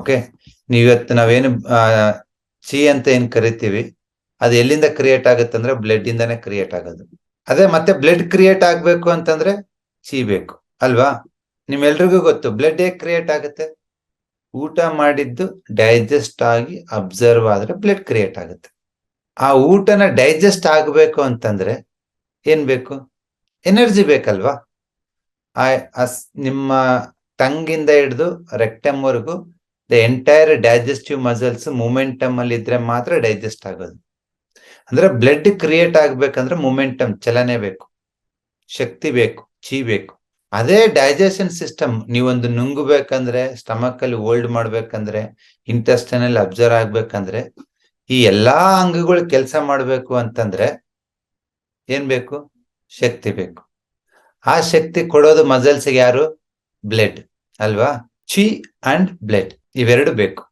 Okay ನೀವಿವತ್ತು ನಾವೇನು C ಅಂತ ಏನ್ ಕರಿತೀವಿ, ಅದು ಎಲ್ಲಿಂದ ಕ್ರಿಯೇಟ್ ಆಗುತ್ತೆ ಅಂದ್ರೆ ಬ್ಲಡ್ ಇಂದಾನೆ ಕ್ರಿಯೇಟ್ ಆಗೋದು. ಅದೇ ಮತ್ತೆ ಬ್ಲಡ್ ಕ್ರಿಯೇಟ್ ಆಗ್ಬೇಕು ಅಂತಂದ್ರೆ ಸಿ ಬೇಕು, ಅಲ್ವಾ? ನಿಮ್ಮೆಲ್ರಿಗೂ ಗೊತ್ತು ಬ್ಲಡ್ ಹೇಗೆ ಕ್ರಿಯೇಟ್ ಆಗುತ್ತೆ? ಊಟ ಮಾಡಿದ್ದು ಡೈಜೆಸ್ಟ್ ಆಗಿ ಅಬ್ಸರ್ವ್ ಆದ್ರೆ ಬ್ಲಡ್ ಕ್ರಿಯೇಟ್ ಆಗುತ್ತೆ. ಆ ಊಟನ ಡೈಜೆಸ್ಟ್ ಆಗ್ಬೇಕು ಅಂತಂದ್ರೆ ಏನ್ ಬೇಕು? ಎನರ್ಜಿ ಬೇಕಲ್ವಾ? ಆ ನಿಮ್ಮ ಟಂಗಿಂದ ಹಿಡಿದು ರೆಕ್ಟಮ್ ವರೆಗೂ the entire digestive muscles momentum ಅಲ್ಲಿ ಇದ್ರೆ ಮಾತ್ರ ಡೈಜೆಸ್ಟ್ ಆಗೋದು. ಅಂದ್ರೆ ಬ್ಲಡ್ ಕ್ರಿಯೇಟ್ ಆಗ್ಬೇಕಂದ್ರೆ ಮೂಮೆಂಟಮ್ ಚಲನೆ ಬೇಕು, ಶಕ್ತಿ ಬೇಕು ಚೀ ಬೇಕು. ಅದೇ ಡೈಜೆಷನ್ ಸಿಸ್ಟಮ್ ನೀವೊಂದು ನುಂಗಬೇಕಂದ್ರೆ ಸ್ಟಮಕ್ ಅಲ್ಲಿ ಹೋಲ್ಡ್ ಮಾಡ್ಬೇಕಂದ್ರೆ ಇಂಟೆಸ್ಟೈನ್ ಅಲ್ಲಿ ಅಬ್ಸರ್ವ್ ಆಗ್ಬೇಕಂದ್ರೆ, ಈ ಎಲ್ಲಾ ಅಂಗಗಳು ಕೆಲಸ ಮಾಡ್ಬೇಕು ಅಂತಂದ್ರೆ ಏನ್ ಬೇಕು? ಶಕ್ತಿ ಬೇಕು. ಆ ಶಕ್ತಿ ಕೊಡೋದು ಮಸಲ್ಸ್ಗೆ ಯಾರು? ಬ್ಲಡ್ ಅಲ್ವಾ? ಚಿ ಅಂಡ್ ಬ್ಲೆಡ್ ಇವೆರಡು ಬೇಕು.